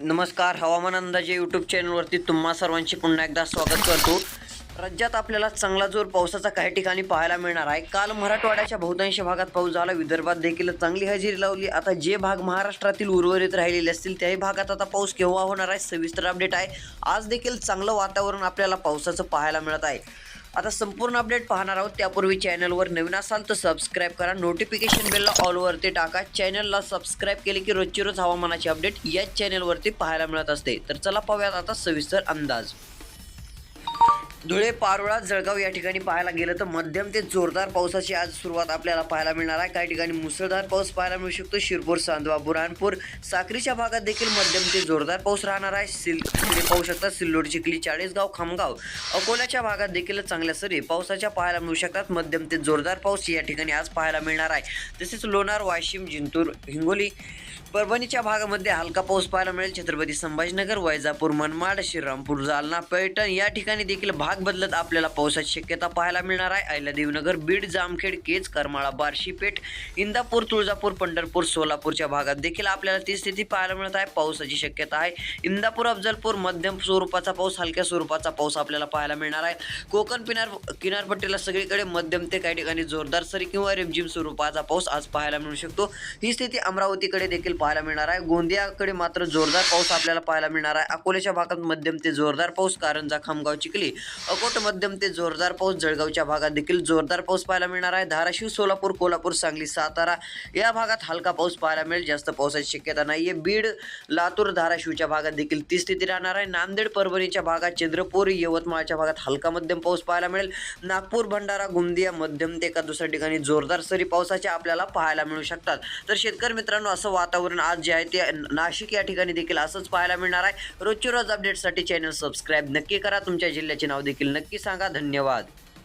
नमस्कार हवामान अंदाजे यूट्यूब चॅनलवरती तुम्हा सर्वांचे पुन्हा एकदा स्वागत करतो. राज्यात आपल्याला चांगला जोर पावसाचा काही ठिकाणी पाहायला मिळणार आहे. काल मराठवाड्याच्या बहुतांश भागात पाऊस झाला. विदर्भात देखील चांगली हजेरी लावली. आता जे भाग महाराष्ट्रातील उर्वरित राहिलेले असतील त्याही भागात आता पाऊस केव्हा होणार आहे सविस्तर अपडेट आहे. आज देखील चांगलं वातावरण आपल्याला पावसाचं पाहायला मिळत आहे. आता संपूर्ण अपडेट पाहणार आहोत. त्यापूर्वी चॅनलवर नवीन असाल तर सबस्क्राईब करा. नोटिफिकेशन बेलला ऑलवरती टाका. चॅनलला सबस्क्राईब केले की रोजची रोज हवामानाची अपडेट याच चॅनलवरती पाहायला मिळत असते. तर चला पाहूयात आता सविस्तर अंदाज. धुळे पारोळा जळगाव या ठिकाणी पाहायला गेलं तर मध्यम ते जोरदार पावसाची आज सुरुवात आपल्याला पाहायला मिळणार आहे. काही ठिकाणी मुसळधार पाऊस पाहायला मिळू शकतो. शिरपूर सांदवा बुरहानपूर साक्रीच्या भागात देखील मध्यम ते जोरदार पाऊस राहणार आहे. सिल पाहू शकता सिल्लोड चिखली चाळीसगाव खामगाव अकोल्याच्या भागात देखील चांगल्या सरी पावसाच्या पाहायला मिळू शकतात. मध्यम ते जोरदार पाऊस या ठिकाणी आज पाहायला मिळणार आहे. तसेच लोणार वाशिम जिंतूर हिंगोली परभणीच्या भागामध्ये हलका पाऊस पाहायला मिळेल. छत्रपती संभाजीनगर वैजापूर मनमाड श्रीरामपूर जालना पैठण या ठिकाणी देखील भाग बदलत आपल्याला पावसाची शक्यता पाहायला मिळणार आहे. अहिल्यादेवीनगर बीड जामखेड केज करमाळा बार्शीपेठ इंदापूर तुळजापूर पंढरपूर सोलापूरच्या भागात देखील आपल्याला ती स्थिती पाहायला मिळत आहे. पावसाची शक्यता आहे. इंदापूर अफजलपूर मध्यम स्वरूपाचा पाऊस हलक्या स्वरूपाचा पाऊस आपल्याला पाहायला मिळणार आहे. कोकण किनार किनारपट्टीला सगळीकडे मध्यम ते काही ठिकाणी जोरदार सरी किंवा रिमझिम स्वरूपाचा पाऊस आज पाहायला मिळू शकतो. ही स्थिती अमरावतीकडे देखील पाहायला मिळणार आहे. गोंदियाकडे मात्र जोरदार पाऊस आपल्याला पाहायला मिळणार आहे. अकोल्याच्या भागात मध्यम ते जोरदार पाऊस कारंजा खामगाव चिखली अकोट मध्यम ते जोरदार पाऊस. जळगावच्या भागात देखील जोरदार पाऊस पाहायला मिळणार आहे. धाराशिव सोलापूर कोल्हापूर सांगली सातारा या भागात हलका पाऊस पाहायला मिळेल. जास्त पावसाची शक्यता नाही आहे बीड लातूर धाराशिवच्या भागात देखील ती स्थिती राहणार आहे. नांदेड परभणीच्या भागात चंद्रपूर यवतमाळच्या भागात हलका मध्यम पाऊस पाहायला मिळेल. नागपूर भंडारा गोंदिया मध्यम ते एका दुसऱ्या ठिकाणी जोरदार सरी पावसाच्या आपल्याला पाहायला मिळू शकतात. तर शेतकरी मित्रांनो असं वातावरण आज जे आहे ते नाशिक या ठिकाणी देखील असंच पाहायला मिळणार आहे. रोजची रोज अपडेटसाठी चॅनल सबस्क्राईब नक्की करा. तुमच्या जिल्ह्याचे नाव देखील नक्की सांगा. धन्यवाद.